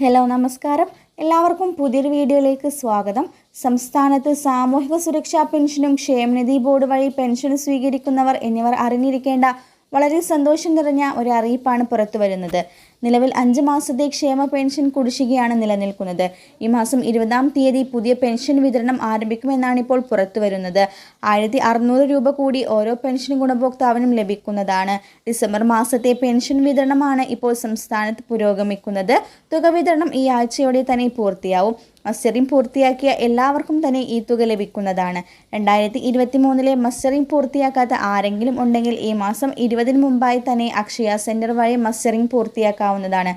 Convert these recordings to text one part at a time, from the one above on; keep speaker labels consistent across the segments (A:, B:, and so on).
A: Hello നമസ്കാരം. എല്ലാവർക്കും പുതിയൊരു വീഡിയോയിലേക്ക് സ്വാഗതം. സംസ്ഥാനത്ത് സാമൂഹിക സുരക്ഷാ പെൻഷനും ക്ഷേമനിധി ബോർഡ് വഴി പെൻഷൻ സ്വീകരിക്കുന്നവർ എന്നിവർ അറിഞ്ഞിരിക്കേണ്ട വളരെ സന്തോഷം നിറഞ്ഞ ഒരു അറിയിപ്പാണ് പുറത്തു വരുന്നത്. നിലവിൽ അഞ്ച് മാസത്തെ ക്ഷേമ പെൻഷൻ കുടിശ്ശികയാണ് നിലനിൽക്കുന്നത്. ഈ മാസം ഇരുപതാം തീയതി പുതിയ പെൻഷൻ വിതരണം ആരംഭിക്കുമെന്നാണ് ഇപ്പോൾ പുറത്തു വരുന്നത്. ആയിരത്തി അറുന്നൂറ് രൂപ കൂടി ഓരോ പെൻഷൻ ഗുണഭോക്താവിനും ലഭിക്കുന്നതാണ്. ഡിസംബർ മാസത്തെ പെൻഷൻ വിതരണമാണ് ഇപ്പോൾ സംസ്ഥാനത്ത് പുരോഗമിക്കുന്നത്. തുക വിതരണം ഈ ആഴ്ചയോടെ തന്നെ പൂർത്തിയാവും. മസ്റ്ററിംഗ് പൂർത്തിയാക്കിയ എല്ലാവർക്കും തന്നെ ഈ തുക ലഭിക്കുന്നതാണ്. രണ്ടായിരത്തി ഇരുപത്തി മൂന്നിലെ മസ്റ്ററിംഗ് പൂർത്തിയാക്കാത്ത ആരെങ്കിലും ഉണ്ടെങ്കിൽ ഈ മാസം ഇരുപതിന് മുമ്പായി തന്നെ അക്ഷയ സെന്റർ വഴി മസ്റ്ററിംഗ് പൂർത്തിയാക്കാവുന്നതാണ്.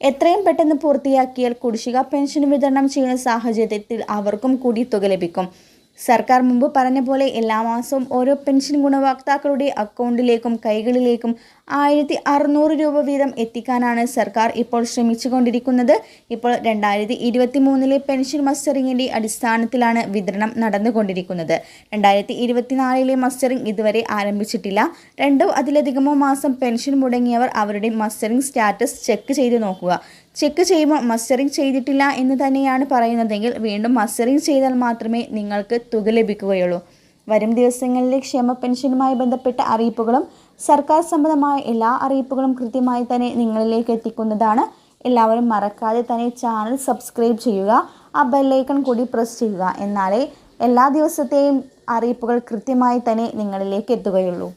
A: എത്രയും പെട്ടെന്ന് പൂർത്തിയാക്കിയാൽ കുടിശ്ശിക പെൻഷൻ വിതരണം ചെയ്യുന്ന സാഹചര്യത്തിൽ അവർക്കും കൂടി തുക ലഭിക്കും. സർക്കാർ മുമ്പ് പറഞ്ഞ പോലെ എല്ലാ മാസവും ഓരോ പെൻഷൻ ഗുണഭോക്താക്കളുടെ അക്കൗണ്ടിലേക്കും കൈകളിലേക്കും ആയിരത്തി അറുന്നൂറ് രൂപ വീതം എത്തിക്കാനാണ് സർക്കാർ ഇപ്പോൾ ശ്രമിച്ചുകൊണ്ടിരിക്കുന്നത്. ഇപ്പോൾ രണ്ടായിരത്തി ഇരുപത്തി മൂന്നിലെ പെൻഷൻ മസ്റ്ററിങ്ങിന്റെ അടിസ്ഥാനത്തിലാണ് വിതരണം നടന്നുകൊണ്ടിരിക്കുന്നത്. രണ്ടായിരത്തി ഇരുപത്തിനാലിലെ മസ്റ്ററിംഗ് ഇതുവരെ ആരംഭിച്ചിട്ടില്ല. രണ്ടോ അതിലധികമോ മാസം പെൻഷൻ മുടങ്ങിയവർ അവരുടെ മസ്റ്ററിംഗ് സ്റ്റാറ്റസ് ചെക്ക് ചെയ്ത് നോക്കുക. ചെക്ക് ചെയ്യുമ്പോൾ മസ്റ്ററിംഗ് ചെയ്തിട്ടില്ല എന്ന് തന്നെയാണ് പറയുന്നതെങ്കിൽ വീണ്ടും മസ്റ്ററിംഗ് ചെയ്താൽ മാത്രമേ നിങ്ങൾക്ക് തുക ലഭിക്കുകയുള്ളൂ. വരും ദിവസങ്ങളിലെ ക്ഷേമ പെൻഷനുമായി ബന്ധപ്പെട്ട അറിയിപ്പുകളും സർക്കാർ സംബന്ധമായ എല്ലാ അറിയിപ്പുകളും കൃത്യമായി തന്നെ നിങ്ങളിലേക്ക് എത്തിക്കുന്നതാണ്. എല്ലാവരും മറക്കാതെ തന്നെ ചാനൽ സബ്സ്ക്രൈബ് ചെയ്യുക ആ ബെല്ലൈക്കൺ കൂടി പ്രസ് ചെയ്യുക. എന്നാലേ എല്ലാ ദിവസത്തെയും അറിയിപ്പുകൾ കൃത്യമായി തന്നെ നിങ്ങളിലേക്ക് എത്തുകയുള്ളൂ.